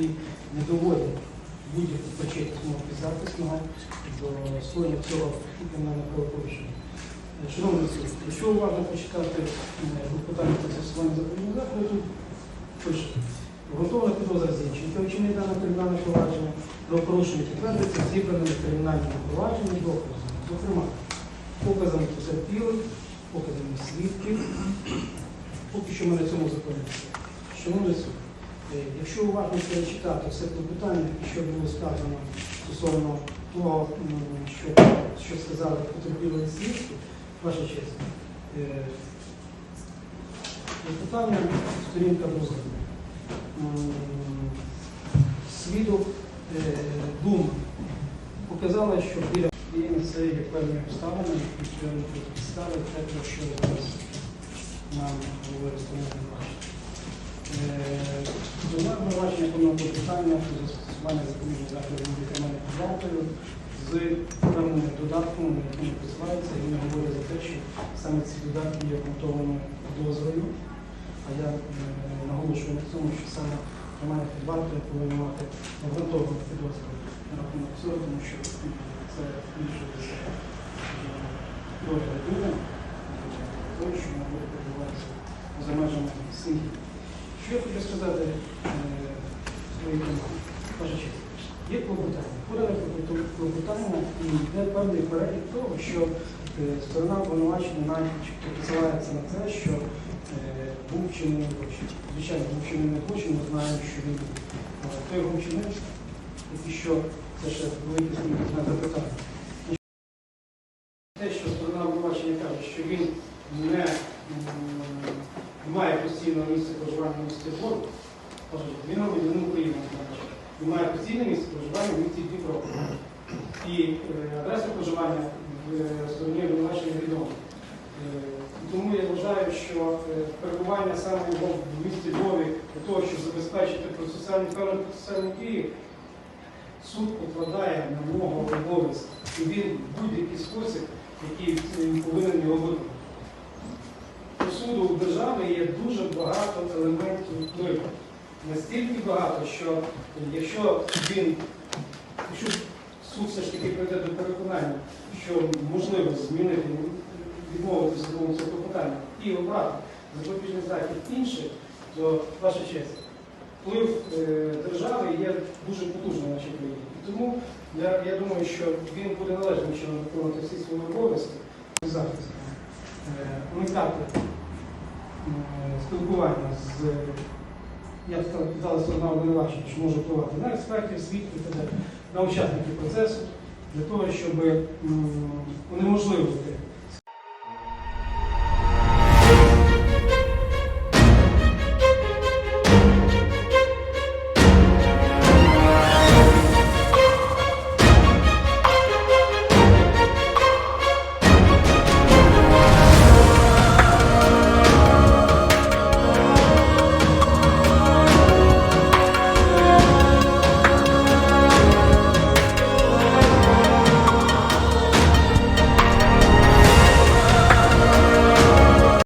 які не доводять будь-яку причетність мого підзахисного до скоєння цього кримінального правопорушення. Шановний суд, якщо уважно почитати питання процесуального законного заходу, пише, готовна підозра Зінченка, вчинить дане кримінальне провадження, правопорушення підтверджується зібраними кримінальними провадженнями доказами. Зокрема, показами потерпілих, показами свідків. Поки що ми на цьому зупинимося. Шановний суд, якщо уважно перечитати все те питання, що було сказано стосовно того, що, що сказали потерпілі свідки, ваша честь, е, питання сторінка. М, Свідок е, Дума показала, що біля це є певні обставини, які підстави те, про що зараз нам говорить До обвинувачення повного питання про застосування запобіжних заходів від кримінальних вартою з певними додатками, на якими посилається, і він говорить за те, що саме ці додатки є обґрунтованими підозрою. А я е, наголошую на цьому, що саме тримання під вартою повинно мати обґрунтовану підозру на рахунок цього, тому що це більше доля людини, того, що вона буде перебуватися за межами сім'ї. Що я хочу сказати е, своїй команді? Ваша честь, є клопотання. Подане клопотання і йде певний перелік того, що е, сторона обвинувачення начебто посилається на те, що е, був вчинений злочин. Звичайно, був вчинений злочин, ми знаємо, що він був. Хто його вчинив, і що це ще велике запитання. Те, що сторона обвинувачення каже, що він не м, має постійного місця проживання в місті Двору, він громадянин значить, він має постійне місце проживання в місті Дніпро. І е, адреса проживання в е, стороні обвинувачення відома. Е, Тому я вважаю, що перебування саме його в місті Львові для того, щоб забезпечити процесуальні певні процесуальні дії, суд покладає на нього обов'язки. І він в будь-який спосіб, який повинен його виконати. Суду у держави є дуже багато елементів впливу. Настільки багато, що якщо він, якщо суд все ж таки прийде до переконання, що можливо змінити, відмовитися від цього питання і обрати запобіжний захід інший, то ваша честь, вплив е, держави є дуже потужним в нашій країні. І тому я, я думаю, що він буде належним чином виконувати всі свої обов'язки захисту, е, уникати спілкування з, я б сказав, сторона обвинувачення, що може впливати на експертів, свідків, на учасників процесу, для того, щоб унеможливити